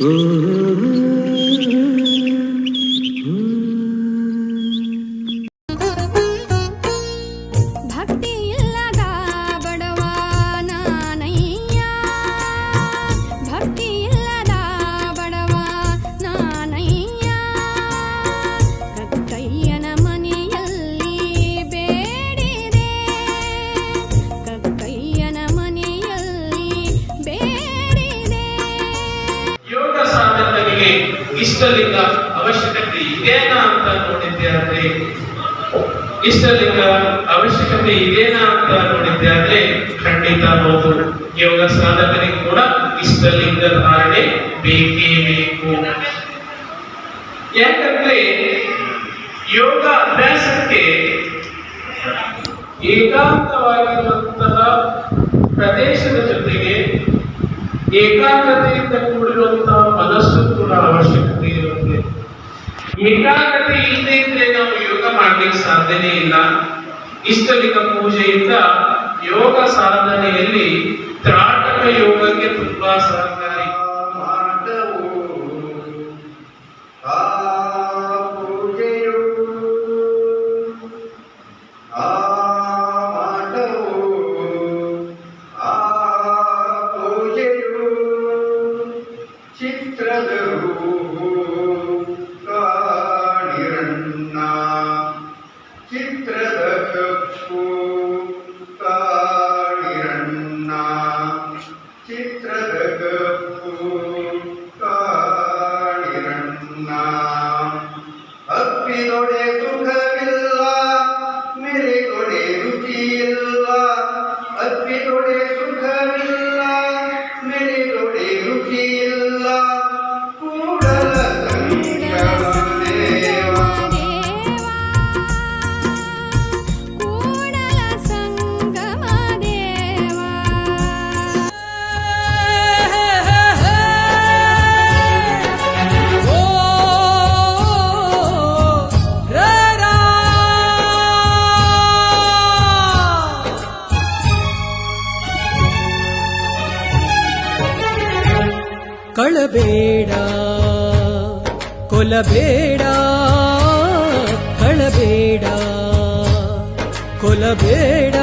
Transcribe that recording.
Mm-hmm. ಇಷ್ಟಲಿಂಗ ಅವಶ್ಯಕತೆ ಇದೇನಾ ಅಂತ ನೋಡಿದ್ದೆ ಆದ್ರೆ, ಇಷ್ಟಲಿಂಗ ಅವಶ್ಯಕತೆ ಇದೇನಾ ಅಂತ ನೋಡಿದ್ದೆ ಆದ್ರೆ ಖಂಡಿತ ಹೌದು ಯೋಗ ಸಾಧಕರಿಗೆ ಕೂಡ ಇಷ್ಟಲಿಂಗ ಧಾರಣೆ ಬೇಕೇ ಬೇಕು. ಯಾಕಂದ್ರೆ ಯೋಗ ಅಭ್ಯಾಸಕ್ಕೆ ಏಕಾಂತವಾಗಿರುವಂತಹ ಪ್ರದೇಶದ ಜೊತೆಗೆ ಏಕಾಗ್ರತೆಯಿಂದ ಕೂಡಿರುವಂತಹ ಮನಸ್ಸು ಕೂಡ ಅವಶ್ಯಕತೆ ಇರುತ್ತೆ ಏಕಾಗ್ರತೆ ಇಲ್ಲದೆ ಇದ್ರೆ ನಾವು ಯೋಗ ಮಾಡ್ಲಿಕ್ಕೆ ಸಾಧ್ಯನೇ ಇಲ್ಲ. ಇಷ್ಟಲಿಂಗ ಪೂಜೆಯಿಂದ ಯೋಗ ಸಾಧನೆಯಲ್ಲಿ ತ್ರಾಟಕ ಯೋಗಕ್ಕೆ ತುಂಬಾ ಸಹಕಾರಿ. ಚಿತ್ರದ ಚಿತ್ರದ ಕಳಬೇಡ ಕೊಲಬೇಡ ಕಳಬೇಡ ಕೊಲಬೇಡ.